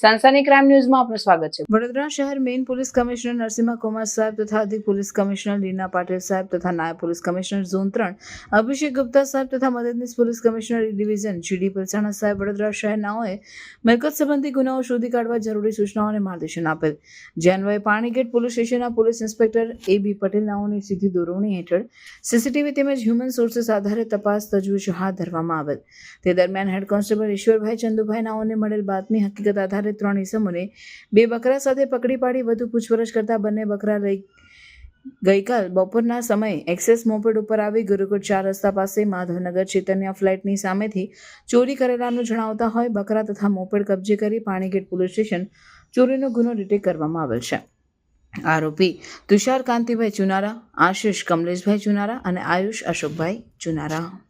સનસની crime ન્યૂઝમાં આપનું સ્વાગત છે. વડોદરા શહેર main police commissioner Narsinh Kumar સાહેબ તથા અધિક પોલીસ કમિશનર લીના પાટીલ સાહેબ તથા નાયબ પોલીસ કમિશનર ઝોન ત્રણ, અભિષેક ગુપ્તા સાહેબ તથા મદદનીશ police commissioner division GD Palsana સાહેબ વડોદરા શહેરનાઓએ મિલકત સંબંધી ગુનાઓ શોધી કાઢવા જરૂરી સૂચનાઓ અને માર્ગદર્શન આપેલ. જે પાણીગેટ પોલીસ સ્ટેશનના police inspector A B Patel નાઓની સીધી દોરવણી હેઠળ સીસીટીવી તેમજ હ્યુમન સોર્સિસ આધારે તપાસ તજવીજ હાથ ધરવામાં આવેલ. તે દરમિયાન હેડ કોન્સ્ટેબલ ઈશ્વરભાઈ ચંદુભાઈ નાઓને મળેલ બાતમી હકીકત આધારે ત્રણ ઇસમોને બે બકરા સાથે પકડી પાડી વધુ પૂછપરછ કરતા બંને બકરા રહી ગઈકાલ બપોરના સમયે એક્સેસ મોપેડ ઉપર આવી ગુરુકુળ ચાર રસ્તા પાસે માધવનગર ચેતન્યા ફ્લેટની સામેથી ચોરી કરેલાનું જણાવતા હોય બકરા તથા મોપેડ કબજે કરી પાણીગેટ પોલીસ સ્ટેશન ચોરીનો ગુનો ડિટેક કરવામાં આવેલ છે. આરોપી તુષાર કાંતિભાઈ ચુનારા, આશિષ કમલેશભાઈ ચુનારા અને આયુષ અશોકભાઈ ચુનારા.